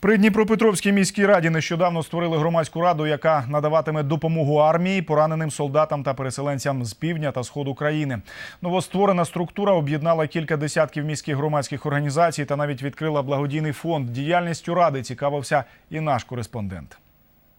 При Дніпропетровській міській раді нещодавно створили громадську раду, яка надаватиме допомогу армії, пораненим солдатам та переселенцям з півдня та сходу країни. Новостворена структура об'єднала кілька десятків міських громадських організацій та навіть відкрила благодійний фонд. Діяльністю ради цікавився і наш кореспондент.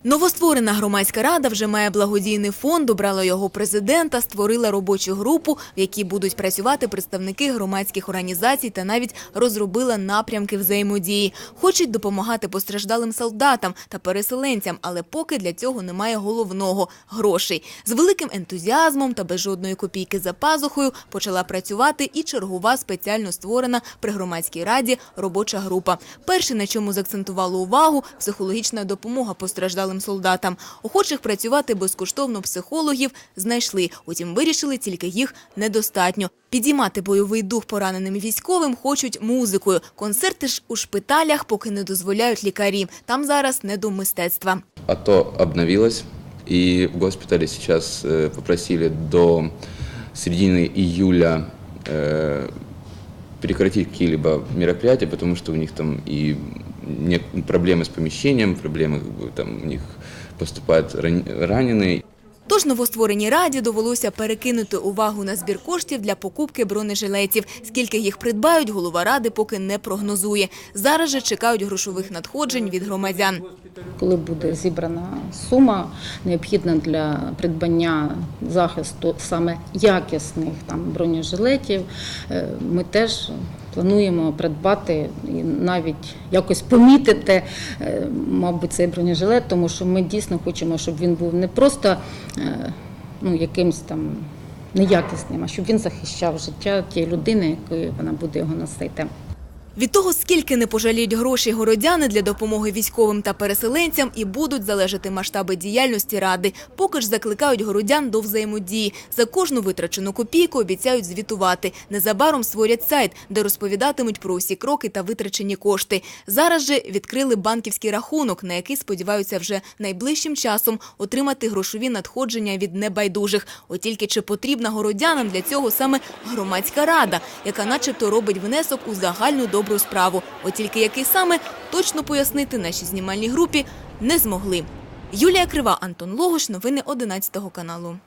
Новостворена громадська рада вже має благодійний фонд, обрала його президента, створила робочу групу, в якій будуть працювати представники громадських організацій та навіть розробила напрямки взаємодії. Хочуть допомагати постраждалим солдатам та переселенцям, але поки для цього немає головного грошей. З великим ентузіазмом та без жодної копійки за пазухою почала працювати і чергова спеціально створена при громадській раді робоча група. Перше, на чому заакцентували увагу, психологічна допомога постраждалим солдатам. Охочих працювати безкоштовно психологів знайшли, утім вирішили тільки їх недостатньо. Підіймати бойовий дух пораненим військовим хочуть музикою. Концерти ж у шпиталях поки не дозволяють лікарі. Там зараз не до мистецтва. АТО обновилось, и в госпитале сейчас э, попросили до середины июля э, прекратить какие-либо мероприятия, потому что у них там и не- проблемы с помещением, проблемы как бы, там у них поступают ран- раненые. Тож новоствореній раді довелося перекинути увагу на збір коштів для покупки бронежилетів. Скільки їх придбають, голова ради поки не прогнозує. Зараз же чекають грошових надходжень від громадян. Коли буде зібрана сума, необхідна для придбання захисту саме якісних там бронежилетів, е, ми теж плануємо придбати і навіть якось помітити, е, мабуть, цей бронежилет, тому що ми дійсно хочемо, щоб він був не просто е, ну, якимсь там неякісним, а щоб він захищав життя тієї людини, якою вона буде його носити. Від того, скільки не пожаліють грошей городяни для допомоги військовим та переселенцям, і будуть залежати масштаби діяльності ради. Поки ж закликають городян до взаємодії. За кожну витрачену копійку обіцяють звітувати. Незабаром створять сайт, де розповідатимуть про усі кроки та витрачені кошти. Зараз же відкрили банківський рахунок, на який сподіваються вже найближчим часом отримати грошові надходження від небайдужих. От тільки чи потрібна городянам для цього саме громадська рада, яка начебто робить внесок у загальну добру справу. От тільки який саме точно пояснити нашій знімальній групі не змогли. Юлія Крива, Антон Логош, новини 11 каналу.